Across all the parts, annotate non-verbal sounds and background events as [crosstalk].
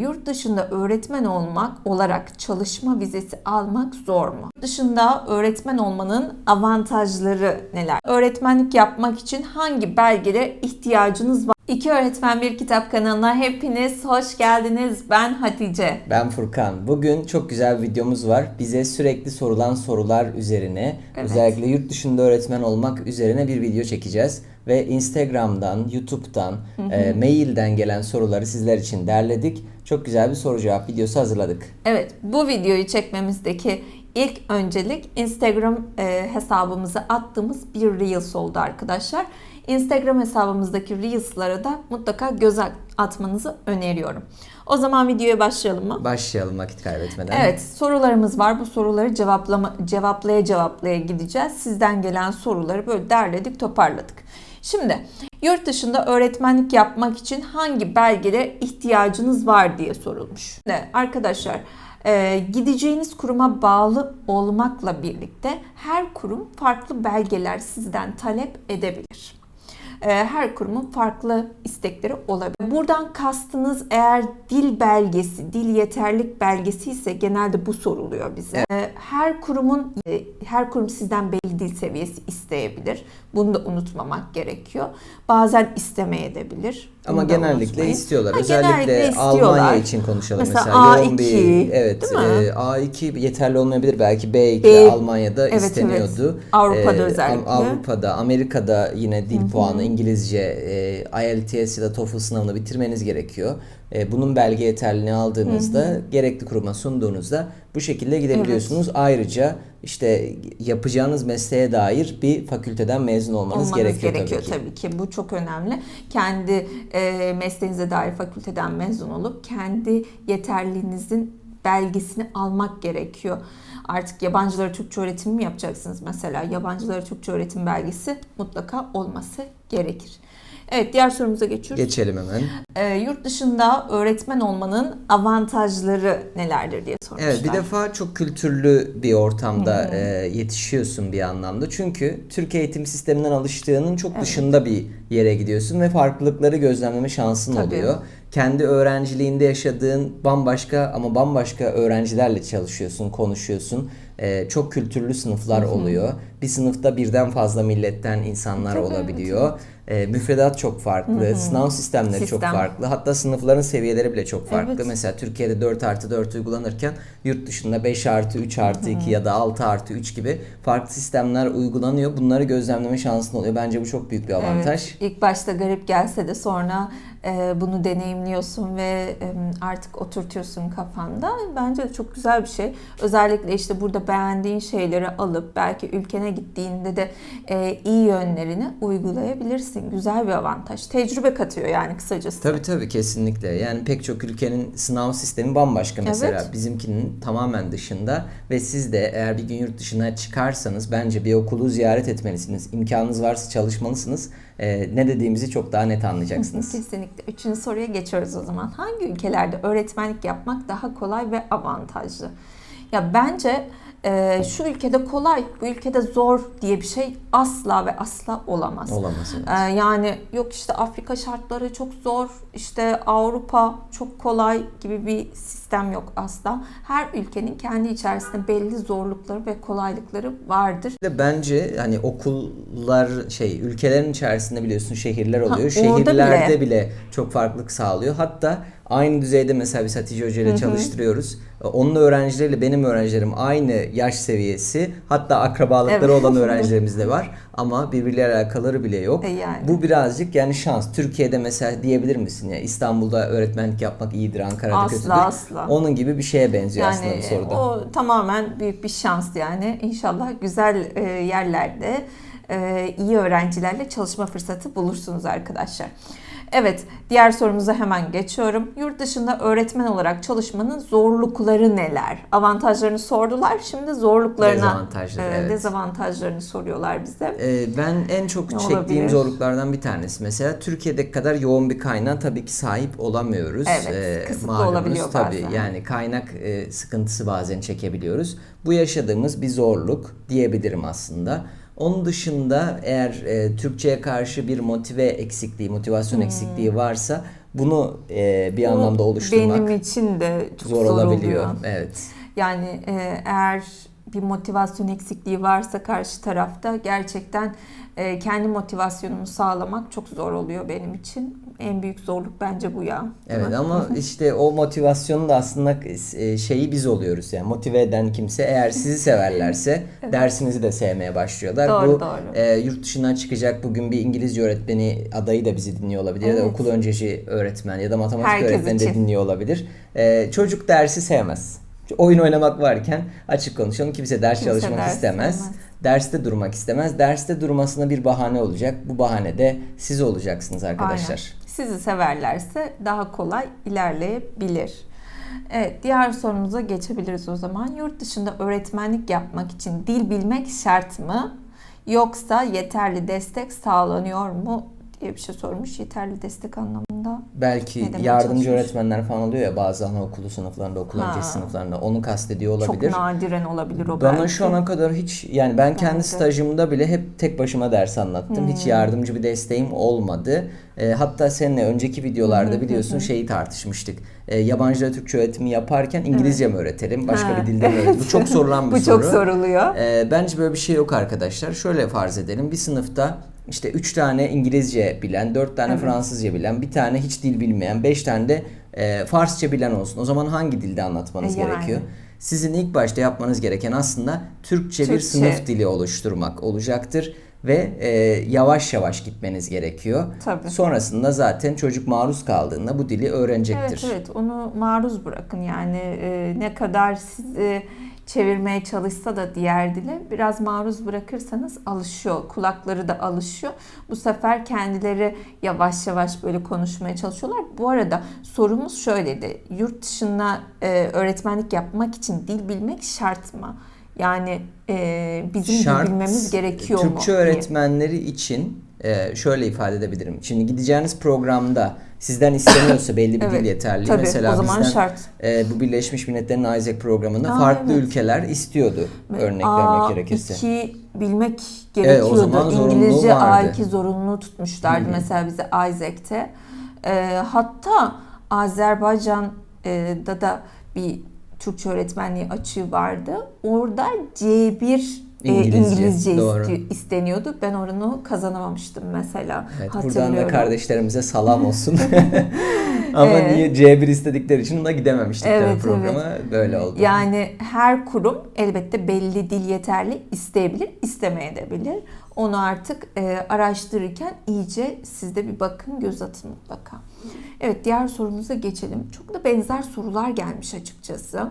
Yurt dışında öğretmen olmak olarak çalışma vizesi almak zor mu? Yurt dışında öğretmen olmanın avantajları neler? Öğretmenlik yapmak için hangi belgelere ihtiyacınız var? İki Öğretmen Bir Kitap kanalına hepiniz hoş geldiniz. Ben Hatice. Ben Furkan. Bugün çok güzel bir videomuz var. Bize sürekli sorulan sorular üzerine, Evet. özellikle yurt dışında öğretmen olmak üzerine bir video çekeceğiz. Ve Instagram'dan, YouTube'dan, e, mailden gelen soruları sizler için derledik. Çok güzel bir soru cevap videosu hazırladık. Evet, bu videoyu çekmemizdeki ilk öncelik Instagram e, hesabımıza attığımız bir Reels oldu arkadaşlar. Instagram hesabımızdaki Reels'lara da mutlaka göz at- atmanızı öneriyorum. O zaman videoya başlayalım mı? Başlayalım vakit kaybetmeden. Evet, sorularımız var. Bu soruları cevaplama, cevaplaya cevaplaya gideceğiz. Sizden gelen soruları böyle derledik, toparladık. Şimdi yurt dışında öğretmenlik yapmak için hangi belgelere ihtiyacınız var diye sorulmuş. Şimdi arkadaşlar e, gideceğiniz kuruma bağlı olmakla birlikte her kurum farklı belgeler sizden talep edebilir. E, her kurumun farklı istekleri olabilir. Buradan kastınız eğer dil belgesi, dil yeterlik belgesi ise genelde bu soruluyor bize. E, Her kurumun e, her kurum sizden belli dil seviyesi isteyebilir. Bunu da unutmamak gerekiyor. Bazen istemeyebilir. Ama genellikle unutmayın. istiyorlar. Ha, Özellikle genellikle istiyorlar. Almanya için konuşalım. Mesela Mesela, yoğun A2, bir evet e, A2 yeterli olmayabilir belki B2 B- Almanya'da Evet, isteniyordu. evet. Avrupa'da Am- özellikle. Avrupa'da, Amerika'da yine dil puanı İngilizce e, IELTS ya da TOEFL sınavını bitirmeniz gerekiyor. E, bunun belge yeterliliğini aldığınızda gerekli kuruma sunduğunuzda bu şekilde gidebiliyorsunuz. Ayrıca işte yapacağınız mesleğe dair bir fakülteden mezun olmanız, olmanız gerekiyor, gerekiyor, tabii ki. tabii ki. Bu çok önemli. Kendi e, mesleğinize dair fakülteden mezun olup kendi yeterliliğinizin belgesini almak gerekiyor. Artık yabancılara Türkçe öğretim mi yapacaksınız mesela? Yabancılara Türkçe öğretim belgesi mutlaka olması gerekir. Evet diğer sorumuza geçiyoruz. Geçelim hemen. E, yurt dışında öğretmen olmanın avantajları nelerdir diye sormuşlar. Evet bir defa çok kültürlü bir ortamda e, yetişiyorsun bir anlamda. Çünkü Türk eğitim sisteminden alıştığının çok dışında bir yere gidiyorsun ve farklılıkları gözlemleme şansın Tabii. oluyor. Kendi öğrenciliğinde yaşadığın bambaşka ama bambaşka öğrencilerle çalışıyorsun, konuşuyorsun. E, çok kültürlü sınıflar oluyor. Bir sınıfta birden fazla milletten insanlar Tabii, olabiliyor. E, müfredat çok farklı, sınav sistemleri çok Sistem. farklı. Hatta sınıfların seviyeleri bile çok farklı. Evet. Mesela Türkiye'de 4 artı 4 uygulanırken yurt dışında 5 artı 3 artı 2 ya da 6 artı 3 gibi farklı sistemler uygulanıyor. Bunları gözlemleme şansın oluyor. Bence bu çok büyük bir avantaj. Evet, ilk başta garip gelse de sonra bunu deneyimliyorsun ve e, artık oturtuyorsun kafanda. Bence de çok güzel bir şey. Özellikle işte burada beğendiğin şeyleri alıp belki ülkene gittiğinde de e, iyi yönlerini uygulayabilirsin. Güzel bir avantaj. Tecrübe katıyor yani kısacası. Tabii tabii kesinlikle. Yani pek çok ülkenin sınav sistemi bambaşka mesela. Evet. Bizimkinin tamamen dışında ve siz de eğer bir gün yurt dışına çıkarsanız bence bir okulu ziyaret etmelisiniz. İmkanınız varsa çalışmalısınız. Ee, ne dediğimizi çok daha net anlayacaksınız. [laughs] Kesinlikle. Üçüncü soruya geçiyoruz o zaman. Hangi ülkelerde öğretmenlik yapmak daha kolay ve avantajlı? Ya bence e, şu ülkede kolay, bu ülkede zor diye bir şey asla ve asla olamaz. Olamaz. evet. E, yani yok işte Afrika şartları çok zor, işte Avrupa çok kolay gibi bir sistem yok asla. Her ülkenin kendi içerisinde belli zorlukları ve kolaylıkları vardır. bence hani okullar şey ülkelerin içerisinde biliyorsun şehirler oluyor. orada Şehirlerde bile. çok farklılık sağlıyor. Hatta aynı düzeyde mesela biz Hatice Hoca ile çalıştırıyoruz. Onun öğrencileriyle benim öğrencilerim aynı yaş seviyesi. Hatta akrabalıkları Evet. olan [laughs] öğrencilerimiz de var. Ama birbirleriyle alakaları bile yok. E yani. Bu birazcık yani şans. Türkiye'de mesela diyebilir misin ya İstanbul'da öğretmenlik yapmak iyidir, Ankara'da Asla, kötüdür. asla. Onun gibi bir şeye benziyor aslında bu soruda. o tamamen büyük bir şans yani. İnşallah güzel e, yerlerde e, iyi öğrencilerle çalışma fırsatı bulursunuz arkadaşlar. Evet, diğer sorumuza hemen geçiyorum. Yurt dışında öğretmen olarak çalışmanın zorlukları neler? Avantajlarını sordular. Şimdi zorluklarına, Dezavantajları, e, evet. dezavantajlarını soruyorlar bize. Ee, ben en çok Ne çektiğim olabilir? zorluklardan bir tanesi mesela Türkiye'deki kadar yoğun bir kaynağa tabii ki sahip olamıyoruz. Evet, kısıtlı malumunuz. olabiliyor tabii bazen. yani kaynak e, sıkıntısı bazen çekebiliyoruz. Bu yaşadığımız bir zorluk diyebilirim aslında. Onun dışında eğer e, Türkçe'ye karşı bir motive eksikliği, motivasyon eksikliği varsa Bunu e, bir Bu anlamda oluşturmak benim için de çok zor, zor, olabiliyor. oluyor. Evet. Yani e, eğer bir motivasyon eksikliği varsa karşı tarafta gerçekten e, kendi motivasyonumu sağlamak çok zor oluyor benim için. En büyük zorluk bence bu ya. Evet ama işte o motivasyonun da aslında e, şeyi biz oluyoruz yani motive eden kimse eğer sizi [laughs] severlerse dersinizi de sevmeye başlıyorlar. Doğru, Bu doğru. e, yurt dışından çıkacak bugün bir İngilizce öğretmeni adayı da bizi dinliyor olabilir ya da Evet. okul öncesi öğretmen ya da matematik Herkes öğretmeni de için. dinliyor olabilir. E, çocuk dersi sevmez. Oyun oynamak varken açık konuşalım kimse ders Kimse çalışmak ders istemez. sevmez. Derste durmak istemez. Derste durmasına bir bahane olacak. Bu bahane de siz olacaksınız arkadaşlar. Aynen. Sizi severlerse daha kolay ilerleyebilir. Evet, diğer sorumuza geçebiliriz o zaman. Yurt dışında öğretmenlik yapmak için dil bilmek şart mı? Yoksa yeterli destek sağlanıyor mu diye bir şey sormuş. Yeterli destek anlamında. Belki yardımcı öğretmenler falan oluyor ya bazı anaokulu sınıflarında, okul Ha. öncesi sınıflarında onu kastediyor olabilir. Çok nadiren olabilir o Bana belki. şu ana kadar hiç yani ben kendi Bence. stajımda bile hep tek başıma ders anlattım. Hiç Hmm. yardımcı bir desteğim olmadı. E, hatta seninle önceki videolarda biliyorsun şeyi tartışmıştık. E, yabancı dil Türkçe öğretimi yaparken İngilizce mi öğretelim, başka Ha, bir dilde mi öğretelim? Bu çok [laughs] sorulan bir Bu soru. çok soruluyor. E, bence böyle bir şey yok arkadaşlar. Şöyle farz edelim. Bir sınıfta işte 3 tane İngilizce bilen, 4 tane Evet. Fransızca bilen, bir tane hiç dil bilmeyen, 5 tane de e, Farsça bilen olsun. O zaman hangi dilde anlatmanız E, yani. gerekiyor? Sizin ilk başta yapmanız gereken aslında Türkçe, bir Türkçe. sınıf dili oluşturmak olacaktır ve e, yavaş yavaş gitmeniz gerekiyor. Tabii. Sonrasında zaten çocuk maruz kaldığında bu dili öğrenecektir. Evet evet onu maruz bırakın yani e, ne kadar sizi çevirmeye çalışsa da diğer dile biraz maruz bırakırsanız alışıyor. Kulakları da alışıyor. Bu sefer kendileri yavaş yavaş böyle konuşmaya çalışıyorlar. Bu arada sorumuz şöyleydi. Yurt dışına e, öğretmenlik yapmak için dil bilmek şart mı? Yani e, bizim Şart, dil bilmemiz gerekiyor mu? Türkçe diye. öğretmenleri için e, şöyle ifade edebilirim. Şimdi gideceğiniz programda sizden isteniyorsa belli bir Evet, dil yeterli. tabii, Mesela o zaman bizden şart. e, bu Birleşmiş Milletler'in Isaac programında Aa, farklı evet. ülkeler istiyordu. Örnek vermek gerekirse. A2 bilmek Evet, gerekiyordu. o zaman İngilizce vardı. A2 zorunluluğu tutmuşlardı mesela bize Isaac'te. Ee, hatta Azerbaycan'da da bir Türkçe öğretmenliği açığı vardı. Orada C1 e, İngilizce, İngilizce, doğru. isteniyordu. Ben oranı kazanamamıştım mesela. Evet, buradan da kardeşlerimize salam olsun. [laughs] Ama Evet. niye C1 istedikleri için ona gidememiştik Evet, programa. Böyle oldu. Yani her kurum elbette belli dil yeterli isteyebilir, istemeyebilir. Onu artık e, araştırırken iyice siz de bir bakın, göz atın mutlaka. Evet, diğer sorumuza geçelim. Çok da benzer sorular gelmiş açıkçası.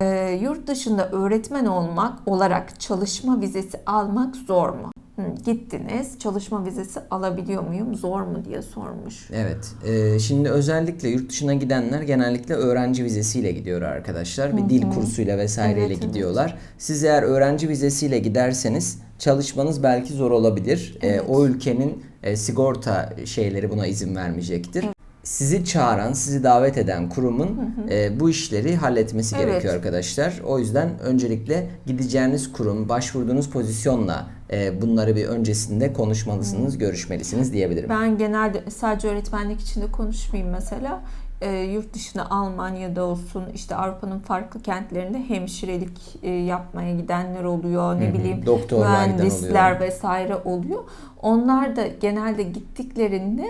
E, yurt dışında öğretmen olmak olarak çalışma vizesi almak zor mu? Hı, gittiniz, çalışma vizesi alabiliyor muyum, zor mu diye sormuş. Evet. e, şimdi özellikle yurt dışına gidenler genellikle öğrenci vizesiyle gidiyor arkadaşlar. Bir dil kursuyla vesaireyle Evet, evet. gidiyorlar. Siz eğer öğrenci vizesiyle giderseniz çalışmanız belki zor olabilir. E, Evet. o ülkenin e, sigorta şeyleri buna izin vermeyecektir. Sizi çağıran, sizi davet eden kurumun e, bu işleri halletmesi Evet. gerekiyor arkadaşlar. O yüzden öncelikle gideceğiniz kurum, başvurduğunuz pozisyonla e, bunları bir öncesinde konuşmalısınız, görüşmelisiniz diyebilirim. Ben genelde sadece öğretmenlik içinde konuşmayayım mesela. E, yurt dışına Almanya'da olsun işte Avrupa'nın farklı kentlerinde hemşirelik e, yapmaya gidenler oluyor. Ne Hı hı, bileyim doktorluğa giden mühendisler oluyor. vesaire oluyor. Onlar da genelde gittiklerinde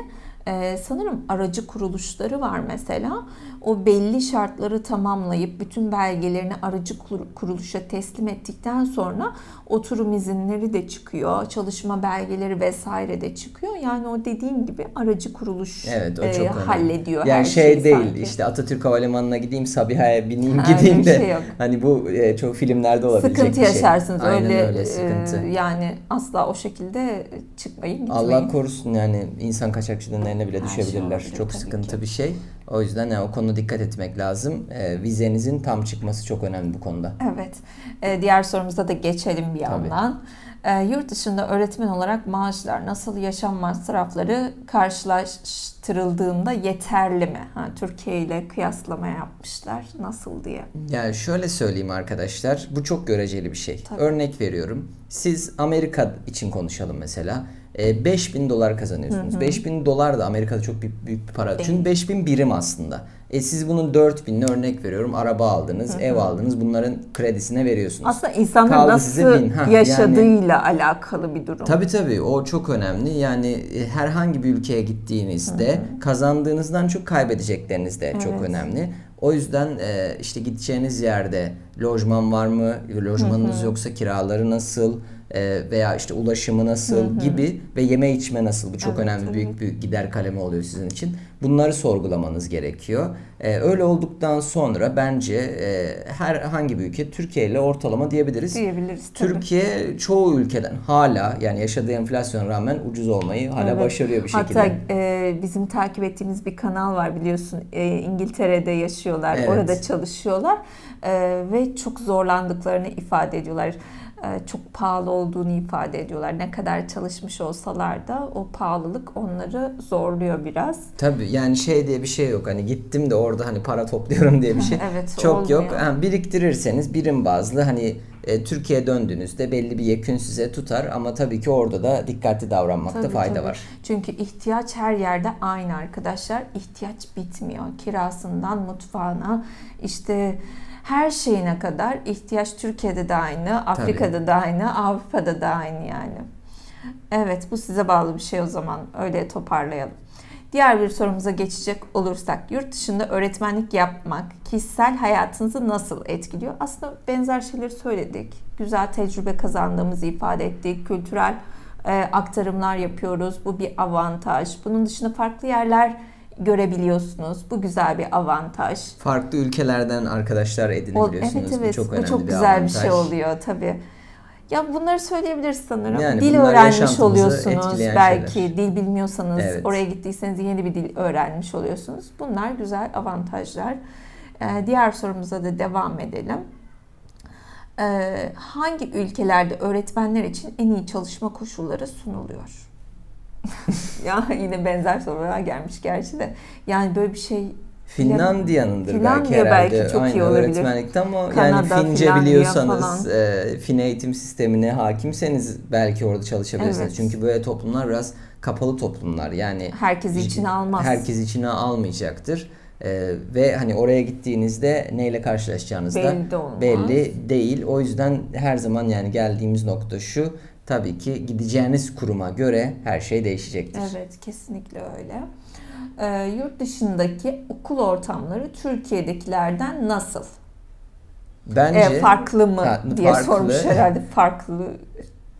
e, sanırım aracı kuruluşları var mesela. O belli şartları tamamlayıp bütün belgelerini aracı kur- kuruluşa teslim ettikten sonra oturum izinleri de çıkıyor, çalışma belgeleri vesaire de çıkıyor. Yani o dediğim gibi aracı kuruluş Evet o e, çok önemli. hallediyor Yani her şey şeyi değil sanki. işte Atatürk Havalimanı'na gideyim Sabiha'ya bineyim Ha, gideyim de şey yok. hani bu e, çok filmlerde olabilecek Sıkıntı bir şey. yaşarsınız Aynen öyle, öyle sıkıntı. e, yani asla o şekilde çıkmayın gitmeyin. Allah korusun yani insan kaçakçılığının eline bile Her şey düşebilirler. olabilir çok tabii sıkıntı ki. bir şey. O yüzden yani o konuda dikkat etmek lazım. E, vizenizin tam çıkması çok önemli bu konuda. Evet. Ee, diğer sorumuza da geçelim bir Tabii. yandan. Ee, yurt dışında öğretmen olarak maaşlar nasıl yaşam masrafları karşılaştırıldığında yeterli mi? Ha, Türkiye ile kıyaslama yapmışlar. Nasıl diye. Yani şöyle söyleyeyim arkadaşlar, bu çok göreceli bir şey. Tabii. Örnek veriyorum. Siz Amerika için konuşalım mesela. E, 5000 dolar kazanıyorsunuz. 5000 dolar da Amerika'da çok büyük, büyük bir para. Çünkü 5000 birim aslında. E siz bunun 4000'ini örnek veriyorum. Araba aldınız, ev aldınız. Bunların kredisine veriyorsunuz. Aslında insanların Kaldı nasıl bin. Ha, yaşadığıyla alakalı bir durum. Tabii tabii o çok önemli. Yani e, herhangi bir ülkeye gittiğinizde kazandığınızdan çok kaybedecekleriniz de çok önemli. O yüzden e, işte gideceğiniz yerde lojman var mı, lojmanınız yoksa kiraları nasıl e, veya işte ulaşımı nasıl gibi ve yeme içme nasıl bu çok Evet, önemli tabii. büyük büyük gider kalemi oluyor sizin için. Bunları sorgulamanız gerekiyor. E, öyle olduktan sonra bence e, herhangi bir ülke Türkiye ile ortalama diyebiliriz. diyebiliriz. tabii. Türkiye çoğu ülkeden hala yani yaşadığı enflasyona rağmen ucuz olmayı hala Evet. başarıyor bir şekilde. Hatta e, bizim takip ettiğimiz bir kanal var biliyorsun. E, İngiltere'de yaşıyorlar, Evet. orada çalışıyorlar E, ve çok zorlandıklarını ifade ediyorlar. E, çok pahalı olduğunu ifade ediyorlar. Ne kadar çalışmış olsalar da o pahalılık onları zorluyor biraz. Tabii yani şey diye bir şey yok. Hani gittim de orada hani para topluyorum diye bir [laughs] şey Evet, çok olmuyor. yok. Ha, biriktirirseniz birim bazlı hani e, Türkiye'ye döndüğünüzde belli bir yekün size tutar ama tabii ki orada da dikkatli davranmakta Tabii, fayda tabii. var. Çünkü ihtiyaç her yerde aynı arkadaşlar. İhtiyaç bitmiyor. Kirasından mutfağına işte her şeyine kadar ihtiyaç Türkiye'de de aynı, Afrika'da da aynı, Avrupa'da da aynı yani. Evet bu size bağlı bir şey o zaman. Öyle toparlayalım. Diğer bir sorumuza geçecek olursak yurt dışında öğretmenlik yapmak kişisel hayatınızı nasıl etkiliyor? Aslında benzer şeyleri söyledik. Güzel tecrübe kazandığımızı ifade ettik. Kültürel e, aktarımlar yapıyoruz. Bu bir avantaj. Bunun dışında farklı yerler görebiliyorsunuz. Bu güzel bir avantaj. Farklı ülkelerden arkadaşlar edinebiliyorsunuz. evet evet Bu çok önemli bu çok bir güzel avantaj. bir şey oluyor tabii. Ya bunları söyleyebiliriz sanırım. Yani dil öğrenmiş oluyorsunuz belki. şeyler. Dil bilmiyorsanız Evet. oraya gittiyseniz yeni bir dil öğrenmiş oluyorsunuz. Bunlar güzel avantajlar. Ee, diğer sorumuza da devam edelim. Ee, hangi ülkelerde öğretmenler için en iyi çalışma koşulları sunuluyor? [laughs] ya yine benzer sorular gelmiş gerçi de. Yani böyle bir şey Finlandiya'nındır Finlandiya belki herhalde. belki çok iyi Aynen, olabilir. öğretmenlikte ama Kanada, yani Fince Finlandiya biliyorsanız, falan. e, Fin eğitim sistemine hakimseniz belki orada çalışabilirsiniz. Evet. Çünkü böyle toplumlar biraz kapalı toplumlar. Yani herkesi içine almaz. herkes içine almayacaktır. E, ve hani oraya gittiğinizde neyle karşılaşacağınız da Belli de olmaz. belli değil. O yüzden her zaman yani geldiğimiz nokta şu. Tabii ki gideceğiniz kuruma göre her şey değişecektir. Evet, kesinlikle öyle. Ee, yurt dışındaki okul ortamları Türkiye'dekilerden nasıl? Bence Ee, farklı mı Ha, diye farklı. sormuş herhalde. [laughs] Farklı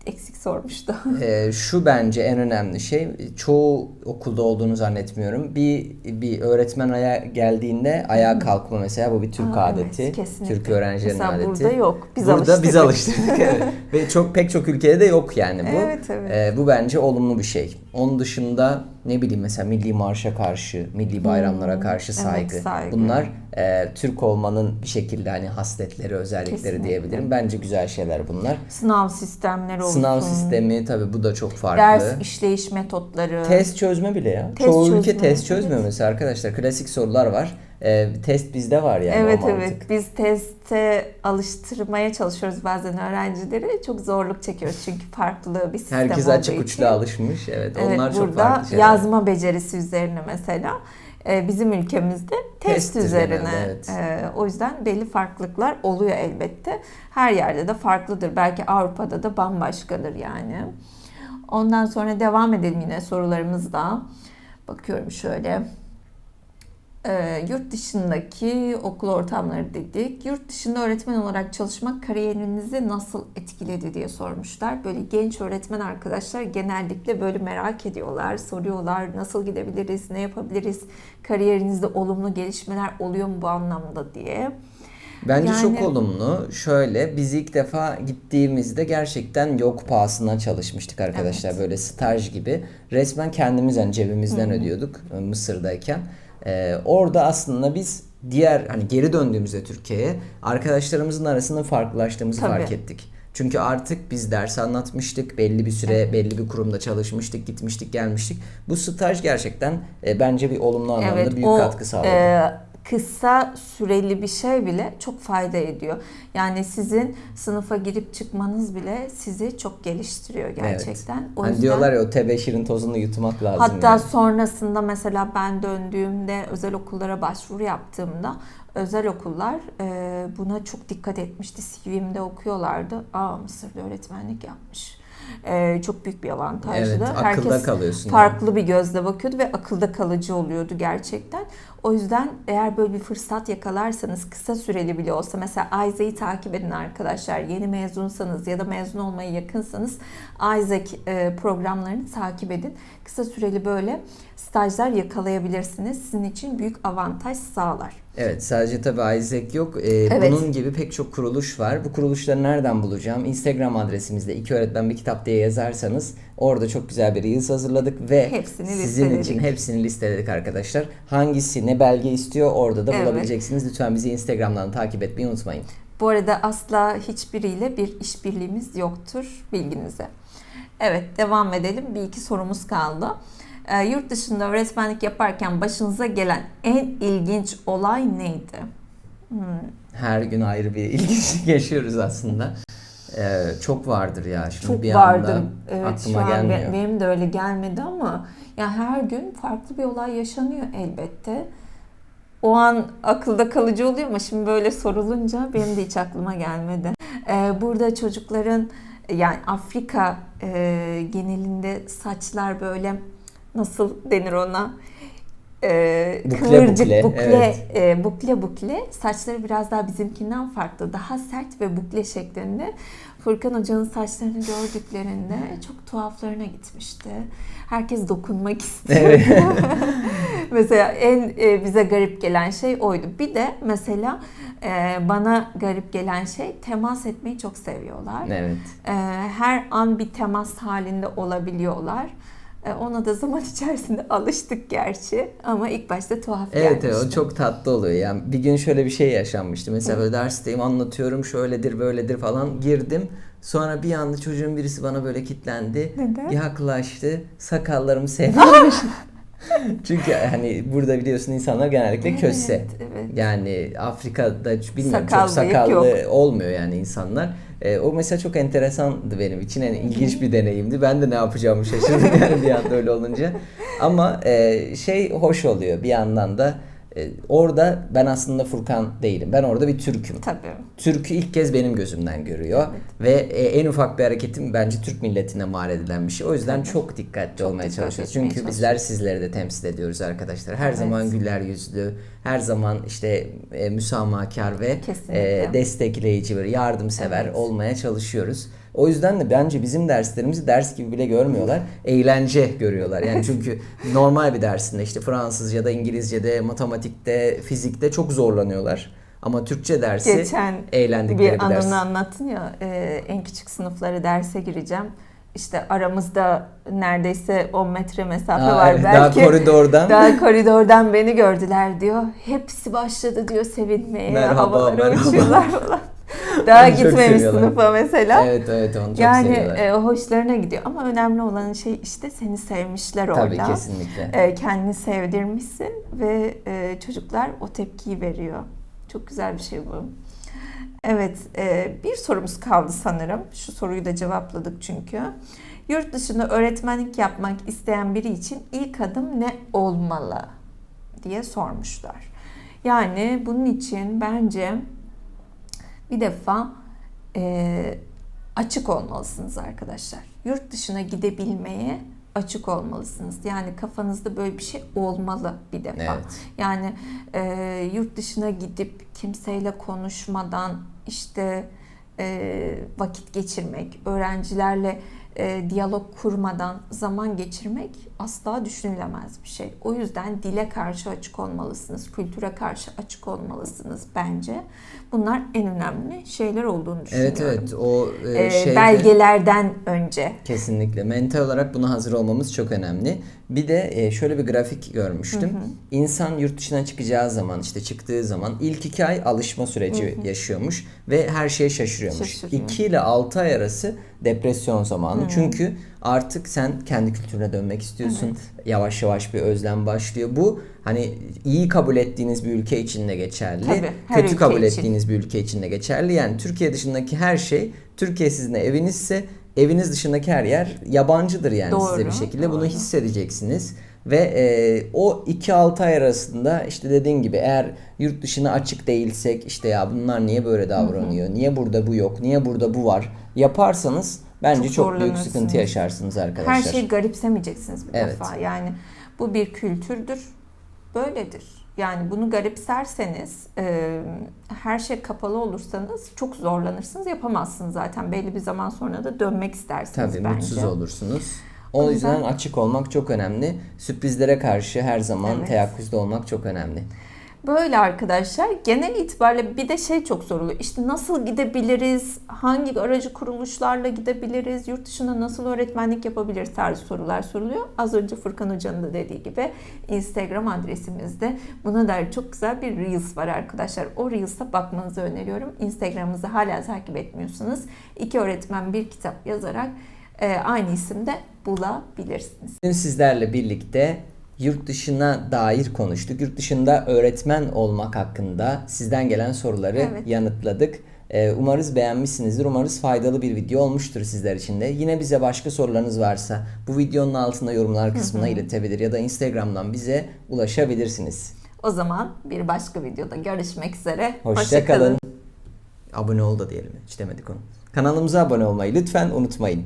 eksik sormuştu. [laughs] Ee, şu bence en önemli şey çoğu okulda olduğunu zannetmiyorum. Bir bir öğretmen aya geldiğinde ayağa kalkma mesela bu bir Türk Aa, adeti. evet, kesinlikle. Türk öğrencilerin Mesela adeti. burada yok. Biz burada alıştırdık. biz alıştırdık evet. [laughs] Ve çok pek çok ülkede de yok yani bu. Evet, evet. Ee, bu bence olumlu bir şey. Onun dışında ne bileyim mesela milli marşa karşı, milli bayramlara karşı Hmm, evet, saygı. saygı. Bunlar e, Türk olmanın bir şekilde hani hasletleri, özellikleri Kesinlikle. diyebilirim. Bence güzel şeyler bunlar. Sınav sistemleri olsun. Sınav sistemi tabii bu da çok farklı. Ders işleyiş metotları. Test çözme bile ya. Test Çoğu ülke çözme, test çözmüyor evet. mesela arkadaşlar. Klasik sorular var. Ee, test bizde var yani evet o mantık. evet biz teste alıştırmaya çalışıyoruz bazen öğrencileri çok zorluk çekiyoruz çünkü farklı bir sistem Herkes açık uçlu alışmış. Evet, Evet onlar çok farklı şeyler. yazma becerisi üzerine mesela e, bizim ülkemizde test Testtir üzerine. genelde, evet. E, o yüzden belli farklılıklar oluyor elbette. Her yerde de farklıdır. Belki Avrupa'da da bambaşkadır yani. Ondan sonra devam edelim yine sorularımızda. Bakıyorum şöyle. E, yurt dışındaki okul ortamları dedik. Yurt dışında öğretmen olarak çalışmak kariyerinizi nasıl etkiledi diye sormuşlar. Böyle genç öğretmen arkadaşlar genellikle böyle merak ediyorlar, soruyorlar nasıl gidebiliriz, ne yapabiliriz, kariyerinizde olumlu gelişmeler oluyor mu bu anlamda diye. Bence Yani- çok olumlu. Şöyle biz ilk defa gittiğimizde gerçekten yok pahasına çalışmıştık arkadaşlar. Böyle staj gibi. Resmen kendimiz yani cebimizden ödüyorduk e, Mısır'dayken. Ee, orada aslında biz diğer hani geri döndüğümüzde Türkiye'ye arkadaşlarımızın arasında farklılaştığımızı Tabii. fark ettik. Çünkü artık biz ders anlatmıştık, belli bir süre belli bir kurumda çalışmıştık, gitmiştik, gelmiştik. Bu staj gerçekten e, bence bir olumlu anlamda büyük o, katkı sağladı. e, kısa süreli bir şey bile çok fayda ediyor. Yani sizin sınıfa girip çıkmanız bile sizi çok geliştiriyor gerçekten. O hani yüzden diyorlar ya o tebeşirin tozunu yutmak lazım. hatta yani. sonrasında mesela ben döndüğümde özel okullara başvuru yaptığımda özel okullar e, buna çok dikkat etmişti. CV'mde okuyorlardı. Aa Mısır'da öğretmenlik yapmış. E, çok büyük bir avantajdı. Evet, akılda Herkes kalıyorsun. farklı bir gözle bakıyordu ve akılda kalıcı oluyordu gerçekten. O yüzden eğer böyle bir fırsat yakalarsanız kısa süreli bile olsa mesela Isaac'i takip edin arkadaşlar. Yeni mezunsanız ya da mezun olmaya yakınsanız Isaac e, programlarını takip edin. Kısa süreli böyle stajlar yakalayabilirsiniz. Sizin için büyük avantaj sağlar. Evet sadece tabii Isaac yok. Ee, Evet. Bunun gibi pek çok kuruluş var. Bu kuruluşları nereden bulacağım? Instagram adresimizde iki öğretmen bir kitap diye yazarsanız orada çok güzel bir Reels hazırladık ve Hepsini sizin listeledik. için hepsini listeledik arkadaşlar. Hangisi ne belge istiyor orada da Evet. bulabileceksiniz. Lütfen bizi Instagram'dan takip etmeyi unutmayın. Bu arada asla hiçbiriyle bir işbirliğimiz yoktur bilginize. Evet devam edelim. Bir iki sorumuz kaldı. Ee, yurt dışında öğretmenlik yaparken başınıza gelen en ilginç olay neydi? Hmm, Her gün ayrı bir ilginç [laughs] yaşıyoruz aslında. Ee, çok vardır ya. Şimdi çok bir vardı. anda Evet, aklıma şu an gelmiyor. be- benim de öyle gelmedi ama ya her gün farklı bir olay yaşanıyor elbette. O an akılda kalıcı oluyor ama şimdi böyle sorulunca benim de hiç aklıma gelmedi. Ee, burada çocukların yani Afrika e, genelinde saçlar böyle nasıl denir ona? Ee, Bukle kıvırcık bukle, bukle evet. e, bukle bukle saçları biraz daha bizimkinden farklı daha sert ve bukle şeklinde Furkan Hoca'nın saçlarını gördüklerinde [laughs] çok tuhaflarına gitmişti. Herkes dokunmak istiyor. Evet. [laughs] mesela en e, bize garip gelen şey oydu. Bir de mesela e, bana garip gelen şey temas etmeyi çok seviyorlar. Evet. E, her an bir temas halinde olabiliyorlar. E, ona da zaman [laughs] içerisinde alıştık gerçi ama ilk başta tuhaf Evet, gelmişti. evet o çok tatlı oluyor. Yani bir gün şöyle bir şey yaşanmıştı. Mesela böyle dersteyim anlatıyorum şöyledir böyledir falan girdim. Sonra bir anda çocuğun birisi bana böyle kitlendi. Neden? Yaklaştı. Sakallarımı [laughs] sevmemiş. Çünkü hani burada biliyorsun insanlar genellikle köse. Evet, evet. Yani Afrika'da bilmiyorum Sakal, çok sakallı yok. olmuyor yani insanlar. Ee, o mesela çok enteresandı benim için. Yani ilginç bir deneyimdi. Ben de ne yapacağımı şaşırdım [laughs] yani bir anda öyle olunca. Ama e, şey hoş oluyor bir yandan da. E, orada ben aslında Furkan değilim. Ben orada bir Türk'üm. Tabii. Türk'ü ilk kez benim gözümden görüyor. Ve e, en ufak bir hareketim bence Türk milletine mal edilen bir şey. O yüzden çok dikkatli Çok olmaya dikkat çalışıyoruz. Çünkü bizler sizleri de temsil ediyoruz arkadaşlar. Her Evet. zaman güler yüzlü, her zaman işte e, müsamahakar ve Kesinlikle. e, destekleyici ve yardımsever Evet. olmaya çalışıyoruz. O yüzden de bence bizim derslerimizi ders gibi bile görmüyorlar. Eğlence görüyorlar. Yani çünkü [laughs] normal bir dersinde işte Fransızca'da, İngilizce'de, matematikte, fizikte çok zorlanıyorlar. Ama Türkçe dersi Geçen eğlendikleri bir, bir ders. anını anlattın ya e, en küçük sınıflara derse gireceğim. İşte aramızda neredeyse 10 metre mesafe Aa, var evet, belki. Daha koridordan. [laughs] Daha koridordan beni gördüler diyor. Hepsi başladı diyor sevinmeye. Merhaba, Havalara merhaba. uçuyorlar falan. Daha Onu gitmemiş sınıfa mesela. Evet evet onu çok yani seviyorlar. e, hoşlarına gidiyor. Ama önemli olan şey işte seni sevmişler orada. Tabii kesinlikle. E, kendini sevdirmişsin ve e, çocuklar o tepkiyi veriyor. Çok güzel bir şey bu. Evet, e, bir sorumuz kaldı sanırım. Şu soruyu da cevapladık çünkü. Yurt dışında öğretmenlik yapmak isteyen biri için ilk adım ne olmalı diye sormuşlar. Yani bunun için bence bir defa e, açık olmalısınız arkadaşlar. Yurt dışına gidebilmeye açık olmalısınız. Yani kafanızda böyle bir şey olmalı bir defa. Evet. Yani e, yurt dışına gidip kimseyle konuşmadan işte e, vakit geçirmek, öğrencilerle e, diyalog kurmadan zaman geçirmek asla düşünülemez bir şey. O yüzden dile karşı açık olmalısınız, kültüre karşı açık olmalısınız bence. Bunlar en önemli şeyler olduğunu düşünüyorum. Evet evet o e, E, şeyde- belgelerden önce. Kesinlikle. Mental olarak buna hazır olmamız çok önemli. Bir de e, şöyle bir grafik görmüştüm. İnsan yurt dışına çıkacağı zaman işte çıktığı zaman ilk iki ay alışma süreci yaşıyormuş ve her şeye şaşırıyormuş. Şaşırıyor. 2 ile 6 ay arası depresyon zamanı. Çünkü artık sen kendi kültürüne dönmek istiyorsun. gidiyorsun. Yavaş yavaş bir özlem başlıyor. Bu hani iyi kabul ettiğiniz bir ülke için de geçerli. Tabii, kötü ülke kabul için. ettiğiniz bir ülke için de geçerli. Yani Türkiye dışındaki her şey Türkiye sizin evinizse eviniz dışındaki her yer yabancıdır yani Doğru, size bir şekilde. Bunu doğru. hissedeceksiniz. Ve e, o 2-6 ay arasında işte dediğin gibi eğer yurt dışına açık değilsek işte ya bunlar niye böyle davranıyor? Niye burada bu yok? Niye burada bu var? Yaparsanız bence Çok çok, büyük sıkıntı yaşarsınız arkadaşlar. Her şeyi garipsemeyeceksiniz bir Evet. defa. Yani bu bir kültürdür. Böyledir. Yani bunu garipserseniz, e, her şey kapalı olursanız çok zorlanırsınız. Yapamazsınız zaten. Belli bir zaman sonra da dönmek istersiniz Tabii bence. mutsuz olursunuz. O, O yüzden, yüzden- açık olmak çok önemli. Sürprizlere karşı her zaman Evet. teyakkuzda olmak çok önemli. Böyle arkadaşlar genel itibariyle bir de şey çok soruluyor. İşte nasıl gidebiliriz? Hangi aracı kuruluşlarla gidebiliriz? Yurt dışında nasıl öğretmenlik yapabiliriz tarzı sorular soruluyor. Az önce Furkan Hoca'nın da dediği gibi Instagram adresimizde buna dair çok güzel bir Reels var arkadaşlar. O Reels'a bakmanızı öneriyorum. Instagram'ımızı hala takip etmiyorsanız iki öğretmen bir kitap yazarak e, aynı isimde bulabilirsiniz. Sizlerle birlikte yurt dışına dair konuştuk. Yurt dışında öğretmen olmak hakkında sizden gelen soruları Evet. yanıtladık. Ee, Umarız beğenmişsinizdir. Umarız faydalı bir video olmuştur sizler için de. Yine bize başka sorularınız varsa bu videonun altında yorumlar kısmına iletebilir ya da Instagram'dan bize ulaşabilirsiniz. O zaman bir başka videoda görüşmek üzere. Hoşça kalın. Abone ol da diyelim. Hiç demedik onu. Kanalımıza abone olmayı lütfen unutmayın.